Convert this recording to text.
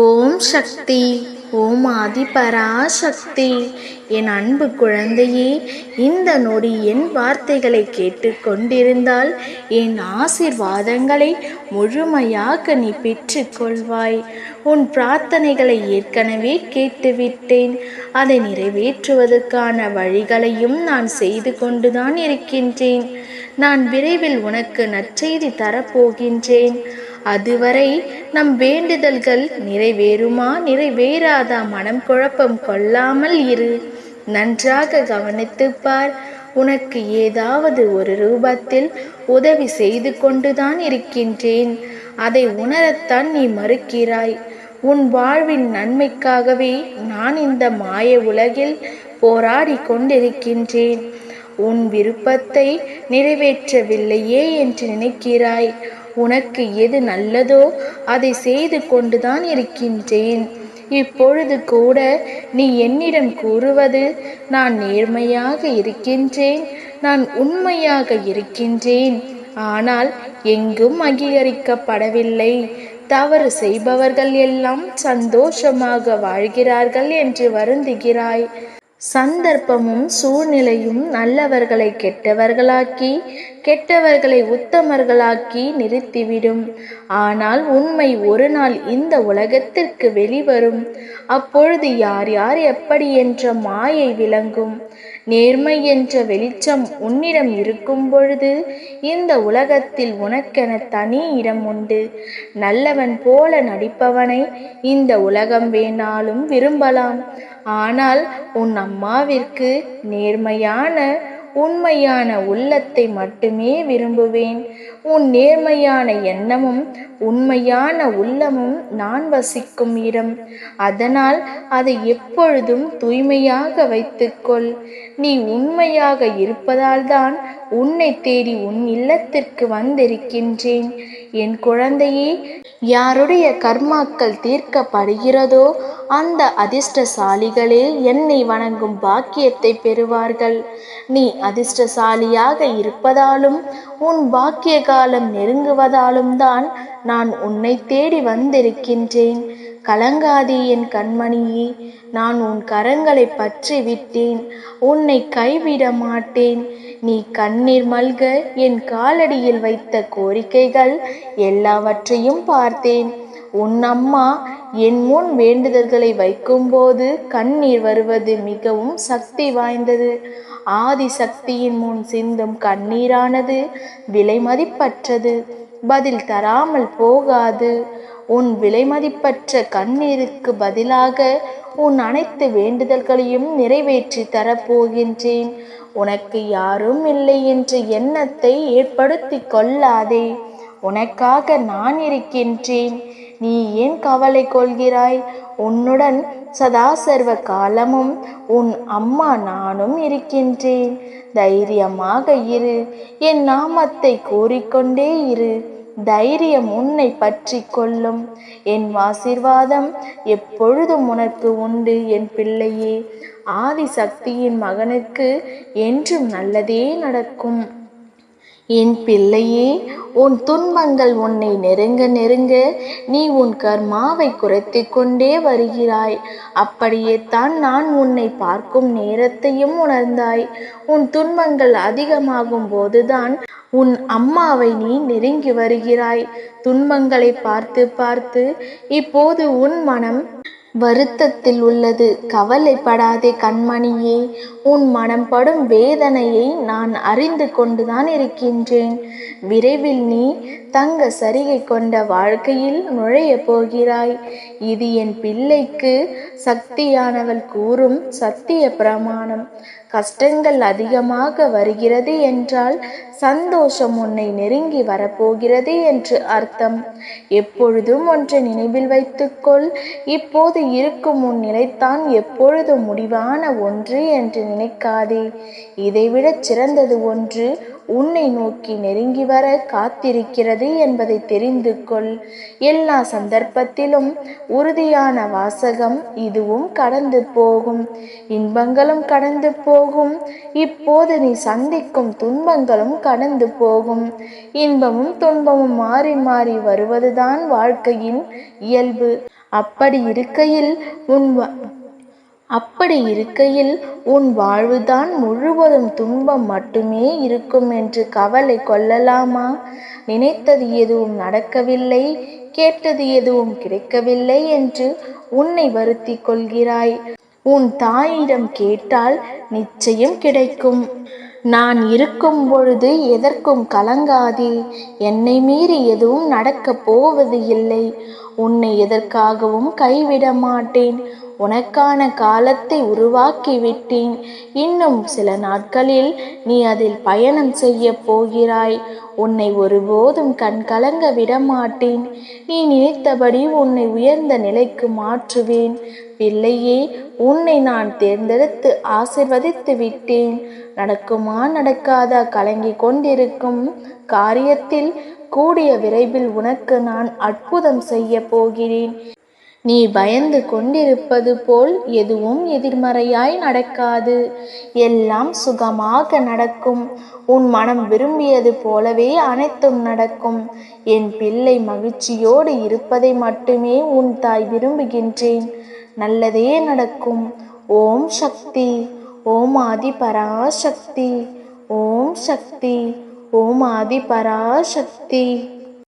ஓம் சக்தி ஓம் ஆதிபராசக்தி. என் அன்பு குழந்தையே இந்த நொடி என் வார்த்தைகளை கேட்டுக்கொண்டிருந்தால் என் ஆசிர்வாதங்களை முழுமையாக நீ பெற்றுக்கொள்வாய் உன் பிரார்த்தனைகளை ஏற்கனவே கேட்டுவிட்டேன். அதை நிறைவேற்றுவதற்கான வழிகளையும் நான் செய்து கொண்டுதான் இருக்கின்றேன். நான் விரைவில் உனக்கு நற்செய்தி தரப்போகின்றேன். அதுவரை நம் வேண்டுதல்கள் நிறைவேறுமா? நிறைவேறாதா? மனம் குழப்பம் கொள்ளாமல் இரு. நன்றாக கவனித்துப் பார். உனக்கு ஏதாவது ஒரு ரூபத்தில் உதவி செய்து கொண்டுதான் இருக்கின்றேன். அதை உணரத்தான் நீ மறுக்கிறாய். உன் வாழ்வின் நன்மைக்காகவே நான் இந்த மாய உலகில் போராடி கொண்டிருக்கின்றேன். உன் விருப்பத்தை நிறைவேற்றவில்லையே என்று நினைக்கிறாய். உனக்கு எது நல்லதோ அதை செய்து கொண்டுதான் இருக்கின்றேன். இப்பொழுது கூட நீ என்னிடம் கூறுவது நான் நேர்மையாக இருக்கின்றேன் நான் உண்மையாக இருக்கின்றேன். ஆனால் எங்கும் அங்கீகரிக்கப்படவில்லை. தவறு செய்பவர்கள் எல்லாம் சந்தோஷமாக வாழ்கிறார்கள் என்று வருந்துகிறாய். சந்தர்ப்பமும் சூழ்நிலையும் நல்லவர்களை கெட்டவர்களாக்கி கெட்டவர்களை உத்தமர்களாக்கி நிறுத்திவிடும். ஆனால் உண்மை ஒரு நாள் இந்த உலகத்திற்கு வெளிவரும். அப்பொழுது யார் யார் எப்படி என்ற மாயை விளங்கும். நேர்மை என்ற வெளிச்சம் உன்னிடம் இருக்கும் பொழுது இந்த உலகத்தில் உனக்கென தனி இடம் உண்டு. நல்லவன் போல நடிப்பவனை இந்த உலகம் வேணாலும் விரும்பலாம். ஆனால் உன் அம்மாவிற்கு நேர்மையான உண்மையான உள்ளத்தை மட்டுமே விரும்புவேன். உன் நேர்மையான எண்ணமும் உண்மையான உள்ளமும் நான் வசிக்கும் இடம். அதனால் அதை எப்பொழுதும் தூய்மையாக வைத்துக்கொள். நீ உண்மையாக இருப்பதால்தான் உன்னை தேடி உன் இல்லத்திற்கு வந்திருக்கின்றேன். என் குழந்தையே யாருடைய கர்மாக்கள் தீர்க்கப்படுகிறதோ அந்த அதிர்ஷ்டசாலிகளே என்னை வணங்கும் பாக்கியத்தை பெறுவார்கள். நீ அதிர்ஷ்டசாலியாக இருப்பதாலும் உன் பாக்கிய காலம் நெருங்குவதாலும் தான் நான் உன்னை தேடி வந்திருக்கின்றேன். கலங்காதே என் கண்மணியே நான் உன் கரங்களை பற்றி விட்டேன் உன்னை கைவிட மாட்டேன். நீ கண்ணீர் மல்க என் காலடியில் வைத்த கோரிக்கைகள் எல்லாவற்றையும் பார்த்தேன். உன் அம்மா என் முன் வேண்டுதல்களை வைக்கும்போது கண்ணீர் வருவது மிகவும் சக்தி வாய்ந்தது. ஆதி சக்தியின் முன் சிந்தும் கண்ணீரானது விலைமதிப்பற்றது பதில் தராமல் போகாது. உன் விலைமதிப்பற்ற கண்ணீருக்கு பதிலாக உன் அனைத்து வேண்டுதல்களையும் நிறைவேற்றி தரப்போகின்றேன். உனக்கு யாரும் இல்லை என்ற எண்ணத்தை ஏற்படுத்தி கொள்ளாதே. உனக்காக நான் இருக்கின்றேன். நீ ஏன் கவலை கொள்கிறாய்? உன்னுடன் சதா சர்வ காலமும் உன் அம்மா நானும் இருக்கின்றேன். தைரியமாக இரு. என் நாமத்தை கூறிக்கொண்டே இரு. தைரியம் உன்னை பற்றி கொள்ளும். என் ஆசிர்வாதம் எப்பொழுதும் உனக்கு உண்டு என் பிள்ளையே. ஆதி சக்தியின் மகனுக்கு என்றும் நல்லதே நடக்கும். என் பிள்ளையே உன் துன்பங்கள் உன்னை நெருங்க நெருங்க நீ உன் கர்மாவை குறைத்து கொண்டே வருகிறாய். அப்படியே தான் நான் உன்னை பார்க்கும் நேரத்தையும் உணர்ந்தாய். உன் துன்பங்கள் அதிகமாகும் போதுதான் உன் அம்மாவை நீ நெருங்கி வருகிறாய். துன்பங்களை பார்த்து பார்த்து இப்போது உன் மனம் வருத்தத்தில் உள்ளது. கவலைப்படாதே கண்மணியே உன் மனம் படும் வேதனையை நான் அறிந்து கொண்டுதான் இருக்கின்றேன். விரைவில் நீ தங்க சரிகை கொண்ட வாழ்க்கையில் நுழைய போகிறாய். இது என் பிள்ளைக்கு சக்தியானவள் கூறும் சத்திய பிரமாணம். கஷ்டங்கள் அதிகமாக வருகிறது என்றால் சந்தோஷம் உன்னை நெருங்கி வரப்போகிறது என்று அர்த்தம். எப்பொழுதும் ஒன்றை நினைவில் வைத்துக்கொள். இப்போது இருக்கும் உன் நிலைத்தான் எப்பொழுதும் முடிவான ஒன்று என்று நினைக்காதே. இதைவிடச் சிறந்தது ஒன்று உன்னை நோக்கி நெருங்கி வர காத்திருக்கிறது என்பதை தெரிந்து கொள். எல்லா சந்தர்ப்பத்திலும் உறுதியான வாசகம் இதுவும் கடந்து போகும். இன்பங்களும் கடந்து போகும். இப்போது நீ சந்திக்கும் துன்பங்களும் கடந்து போகும். இன்பமும் துன்பமும் மாறி மாறி வருவதுதான் வாழ்க்கையின் இயல்பு. அப்படி இருக்கையில் உன் அப்படி இருக்கையில் உன் வாழ்வுதான் முழுவதும் துன்பம் மட்டுமே இருக்கும் என்று கவலை கொள்ளலாமா? நினைத்தது எதுவும் நடக்கவில்லை கேட்டது எதுவும் கிடைக்கவில்லை என்று உன்னை வருத்திக் கொள்கிறாய். உன் தாயிடம் கேட்டால் நிச்சயம் கிடைக்கும். நான் இருக்கும் பொழுது எதற்கும் கலங்காதே. என்னை மீறி எதுவும் நடக்கப் போவது இல்லை உன்னை எதற்காகவும் கைவிட மாட்டேன். உனக்கான காலத்தை உருவாக்கி விட்டேன் இன்னும் சில நாட்களில் நீ அதில் பயணம் செய்ய போகிறாய். உன்னை ஒருபோதும் கண் கலங்க விட மாட்டேன் நீ நினைத்தபடி உன்னை உயர்ந்த நிலைக்கு மாற்றுவேன். பிள்ளையே உன்னை நான் தேர்ந்தெடுத்து ஆசிர்வதித்து விட்டேன். நடக்குமா நடக்காதா கலங்கிக் கொண்டிருக்கும் காரியத்தில் கூடிய விரைவில் உனக்கு நான் அற்புதம் செய்ய போகிறேன். நீ பயந்து கொண்டிருப்பது போல் எதுவும் எதிர்மறையாய் நடக்காது. எல்லாம் சுகமாக நடக்கும். உன் மனம் விரும்பியது போலவே அனைத்தும் நடக்கும். என் பிள்ளை மகிழ்ச்சியோடு இருப்பதை மட்டுமே உன் தாய் விரும்புகின்றேன். நல்லதே நடக்கும். ஓம் சக்தி. ஓம் ஆதி பராசக்தி ஓம் சக்தி. ஓம் ஆதி பராசக்தி